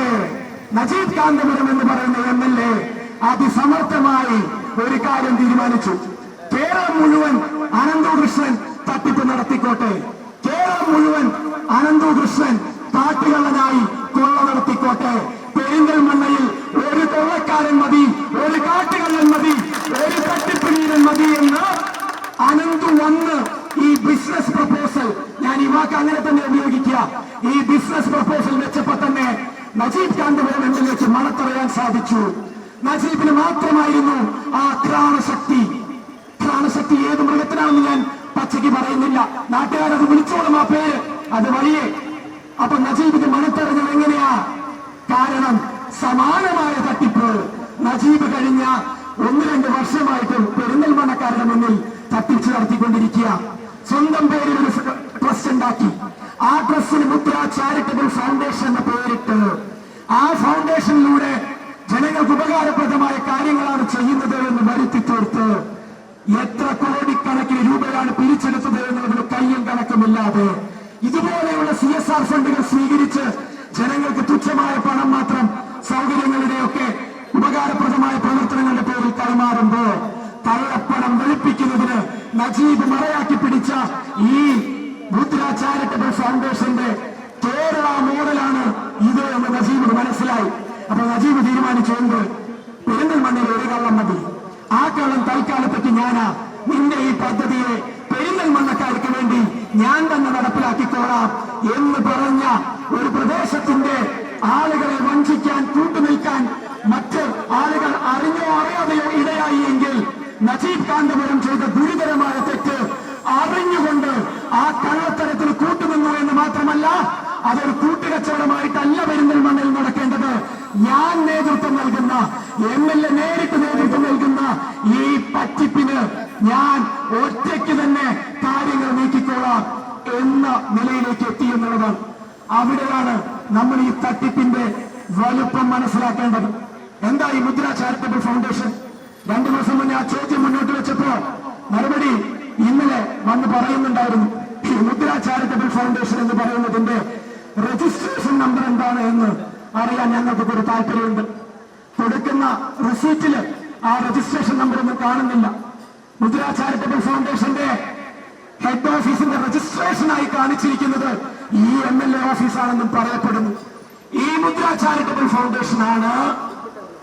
പക്ഷേ നജീബ് കാന്തപുരം എന്ന് പറയുന്ന എം എൽ എ അതിസമർത്ഥമായി ഒരു കാര്യം തീരുമാനിച്ചു. കേരളം മുഴുവൻ അനന്തകൃഷ്ണൻ തട്ടിപ്പ് നടത്തിക്കോട്ടെ. കേരളം മുഴുവൻ അനന്തകൃഷ്ണൻ കാട്ടുകള്ളനായി കൊള്ള നടത്തിക്കോട്ടെ. പെരിന്തൽമണ്ണയിൽ ഒരു കൊള്ളക്കാരൻ മതി ഒരു കാട്ടുകള്ളൻ മതി ഒരു തട്ടിപ്പിനീരൻ മതി എന്ന് അനന്തു വന്ന് ഈ ബിസിനസ് പ്രപ്പോസൽ ഞാൻ ഈ വാക്ക് അങ്ങനെ തന്നെ ഉപയോഗിക്കുക. ഈ ബിസിനസ് നജീബ് കാന്തപുരം എം മണത്തറിയാൻ സാധിച്ചു. നജീബിന് മാത്രമായിരുന്നു ആ ക്രാണശക്തി ക്രാണശക്തി ഏത് മൃഗത്തിനാണെന്ന് ഞാൻ പച്ചയ്ക്ക് പറയുന്നില്ല. നാട്ടുകാരത് വിളിച്ചോളും ആ പേര്. അത് വഴിയേ. അപ്പൊ നജീബിന് മണത്തറഞ്ഞത് എങ്ങനെയാ? കാരണം സമാനമായ തട്ടിപ്പ്. നജീബ് കഴിഞ്ഞ ഒന്ന് രണ്ട് വർഷമായിട്ടും പെരുന്നൽമണക്കാരുടെ മുന്നിൽ തട്ടിച്ചു നടത്തിക്കൊണ്ടിരിക്കുക. സ്വന്തം പേരിൽ ഒരു ട്രസ്റ്റ് ഉണ്ടാക്കി. ആ ട്രസ്റ്റിന് മുദ്ര ചാരിറ്റബിൾ ഫൗണ്ടേഷൻ എന്ന പേരിട്ട് ആ ഫൗണ്ടേഷനിലൂടെ ജനങ്ങൾക്ക് ഉപകാരപ്രദമായ കാര്യങ്ങളാണ് ചെയ്യുന്നത് എന്ന് വരുത്തി തീർത്ത്. എത്ര കോടിക്കണക്കിന് രൂപയാണ് പിരിച്ചെടുത്തത് എന്നുള്ളതിന് കയ്യും കണക്കുമില്ലാതെ ഇതുപോലെയുള്ള സി എസ് ആർ ഫണ്ടുകൾ സ്വീകരിച്ച് ജനങ്ങൾക്ക് തുച്ഛമായ പണം മാത്രം സൗകര്യങ്ങളുടെയൊക്കെ ഉപകാരപ്രദമായ പ്രവർത്തനങ്ങളുടെ പേരിൽ കൈമാറുമ്പോ കള്ളപ്പണം വെളുപ്പിക്കുന്നതിന് നജീബ് മറയാക്കി പിടിച്ച ഈ മുദ്ര ചാരിറ്റബിൾ ഫൗണ്ടേഷന്റെ ഇത് എന്ന് നജീബിന് മനസ്സിലായി. അപ്പൊ നജീബ് തീരുമാനിച്ചുകൊണ്ട് പെരിന്തൽമണ്ണയിൽ ഒരു കള്ളം മതി. ആ കള്ളം തൽക്കാലത്തേക്ക് ഞാനാ. നിന്റെ ഈ പദ്ധതിയെ പെരിന്തൽമണ്ണക്കാർക്ക് വേണ്ടി ഞാൻ തന്നെ നടപ്പിലാക്കിക്കോളാം എന്ന് പറഞ്ഞ ഒരു പ്രദേശത്തിന്റെ ആളുകളെ വഞ്ചിക്കാൻ കൂട്ടുനിൽക്കാൻ മറ്റ് ആളുകൾ അറിഞ്ഞോ അറിയാതെയോ ഇടയായി എങ്കിൽ നജീബ് കാന്തപുരം ചെയ്ത ഗുരുതരമായ തെറ്റ് അറിഞ്ഞുകൊണ്ട് ആ കള്ളത്തരത്തിൽ കൂട്ടുനിന്നു എന്ന് മാത്രമല്ല അതൊരു കൂട്ടുകച്ചവടമായിട്ടല്ല പെരിന്തൽമണ്ണയിൽ നടക്കേണ്ടത്. ഞാൻ നേതൃത്വം നൽകുന്ന എം എൽ എ നേരിട്ട് നേതൃത്വം നൽകുന്ന ഈ പറ്റിപ്പിന് ഞാൻ ഒറ്റയ്ക്ക് തന്നെ കാര്യങ്ങൾ നീക്കിക്കോളാം എന്ന നിലയിലേക്ക് എത്തി എന്നുള്ളതാണ്. അവിടെയാണ് നമ്മൾ ഈ തട്ടിപ്പിന്റെ വലുപ്പം മനസ്സിലാക്കേണ്ടത്. എന്താ ഈ മുദ്ര ചാരിറ്റബിൾ ഫൗണ്ടേഷൻ രണ്ടു ദിവസം മുന്നേ ആ ചോദ്യം മുന്നോട്ട് വെച്ചപ്പോ മറുപടി ഇന്നലെ വന്ന് പറയുന്നുണ്ടായിരുന്നു. മുദ്ര ചാരിറ്റബിൾ ഫൗണ്ടേഷൻ എന്ന് പറയുന്നതിന്റെ എന്താണ് എന്ന് അറിയാൻ ഞങ്ങൾക്ക് ഒരു താല്പര്യമുണ്ട്. കൊടുക്കുന്ന റിസീറ്റിൽ ആ രജിസ്ട്രേഷൻ നമ്പർ ഒന്നും കാണുന്നില്ല. മുദ്ര ചാരിറ്റബിൾ ഫൗണ്ടേഷന്റെ ഹെഡ് ഓഫീസിന്റെ രജിസ്ട്രേഷനായി കാണിച്ചിരിക്കുന്നത് ഈ എം എൽ എ ഓഫീസാണെന്നും പറയപ്പെടുന്നു. ഈ മുദ്ര ചാരിറ്റബിൾ ഫൗണ്ടേഷൻ ആണ്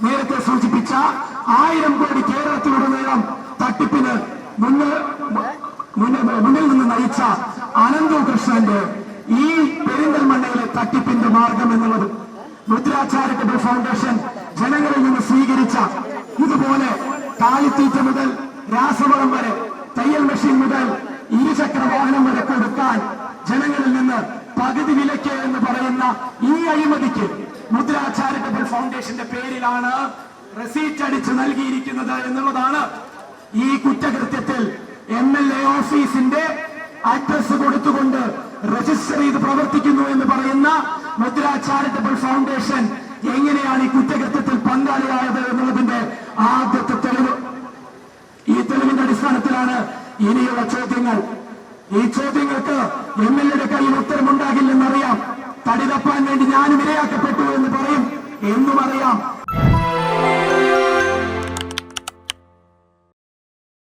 നേരത്തെ സൂചിപ്പിച്ച ആയിരം കോടി കേരളത്തിലുടനീളം തട്ടിപ്പിന് മുന്നിൽ നിന്ന് നയിച്ച അനന്തു കൃഷ്ണന്റെ ഈ പെരിന്തൽമണ്ണയിലെ തട്ടിപ്പിന്റെ മാർഗം എന്നുള്ളത് രുദ്രാചാരിറ്റബിൾ ഫൗണ്ടേഷൻ ജനങ്ങളിൽ നിന്ന് സ്വീകരിച്ച ഇതുപോലെ കാലിത്തീറ്റ മുതൽ രാസവളം വരെ തയ്യൽ മെഷീൻ മുതൽ ഇരുചക്ര വാഹനം വരെ കൊടുക്കാൻ ജനങ്ങളിൽ നിന്ന് പകുതി വിലയ്ക്ക് എന്ന് പറയുന്ന ഈ അഴിമതിക്ക് മുദ്രാ ചാരിറ്റബിൾ ഫൗണ്ടേഷന്റെ പേരിലാണ് റെസീറ്റ് അടിച്ച് നൽകിയിരിക്കുന്നത് എന്നുള്ളതാണ് ഈ കുറ്റകൃത്യത്തിൽ എം എൽ എ ഓഫീസിന്റെ അഡ്രസ് കൊടുത്തുകൊണ്ട് രജിസ്റ്റർ ചെയ്ത് പ്രവർത്തിക്കുന്നു എന്ന് പറയുന്ന മുദ്ര ചാരിറ്റബിൾ ഫൗണ്ടേഷൻ എങ്ങനെയാണ് ഈ കുറ്റകൃത്യത്തിൽ പങ്കാളിയായത് എന്നുള്ളതിന്റെ ആദ്യത്തെ തെളിവ്. ഈ തെളിവിന്റെ അടിസ്ഥാനത്തിലാണ് ഇനിയുള്ള ചോദ്യങ്ങൾ. ഈ ചോദ്യങ്ങൾക്ക് എം എൽ എയുടെ കയ്യിൽ ഉത്തരമുണ്ടാകില്ലെന്നറിയാം. തടി തപ്പാൻ വേണ്ടി ഞാനും ഇരയാക്കപ്പെട്ടു എന്ന് പറയും. എന്നും അറിയാം.